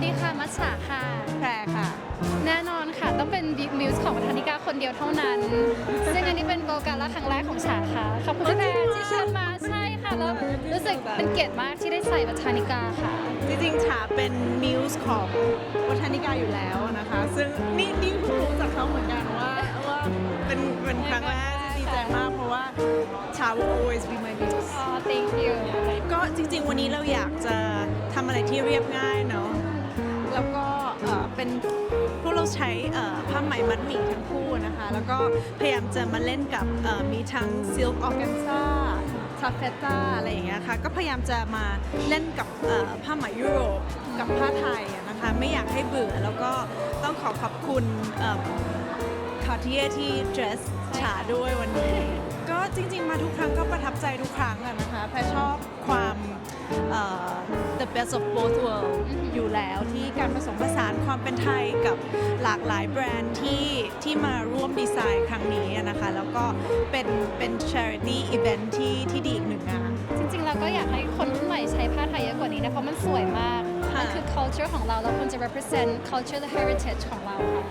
วัสดีค่ะ มัชชาค่ะ แพรค่ะ แน่นอนค่ะ ต้องเป็นบิ๊กมิวส์ของวัฒนิกาคนเดียวเท่านั้น ซึ่งอันนี้เป็นโบการละครั้งแรกของฉาค่ะ ขอบคุณแม่ที่เชิญมาใช่ค่ะ แล้วรู้สึกเป็นเกียรติมากที่ได้ใส่วัฒนิกาค่ะ จริงๆฉาเป็นมิวส์ของวัฒนิกาอยู่แล้วนะคะ ซึ่งนี่นี่เพิ่งรู้จากเขาเหมือนกันว่าว่าเป็นเป็นครั้งแรกที่ดีใจมากเพราะว่าฉา will always be my muse อ๋อ thank you ก็จริงๆ วันนี้เราอยากจะทำอะไรที่เรียบง่ายเนาะ แล้วก็เอ่อเป็นพวกเราใช้เอ่อผ้าไหมมัดหมี่ทั้งคู่นะคะ แล้วก็พยายามจะมาเล่นกับเอ่อมีทั้ง silk organza t a f f e t a อะไรอย่างเงี้ยค่ะ ก็พยายามจะมาเล่นกับเอ่อผ้าไหมยุโรปกับผ้าไทยอะนะคะ ไม่อยากให้เบื่อ แล้วก็ต้องขอขอบคุณคาร์ tier ที่ dress ฉาด้วยวันนี้ ก็จริงๆมาทุกครั้งก็ประทับใจทุกครั้งอะนะคะ แพรชอบ the best of both world อยู่แล้วที่การผสมผสานความเป็นไทยกับหลากหลายแบรนด์ที่ที่มาร่วมดีไซน์ครั้งนี้อะนะคะ แล้วก็เป็นเป็น charity event ที่ที่ดีอีกหนึ่งงาน จริงๆเราก็อยากให้คนรุ่นใหม่ใช้ผ้าไทยเยอะกว่านี้นะ เพราะมันสวยมากค่ะมันคือ culture ของเรา เราควรจะ represent culture the heritage ของเราค่ะ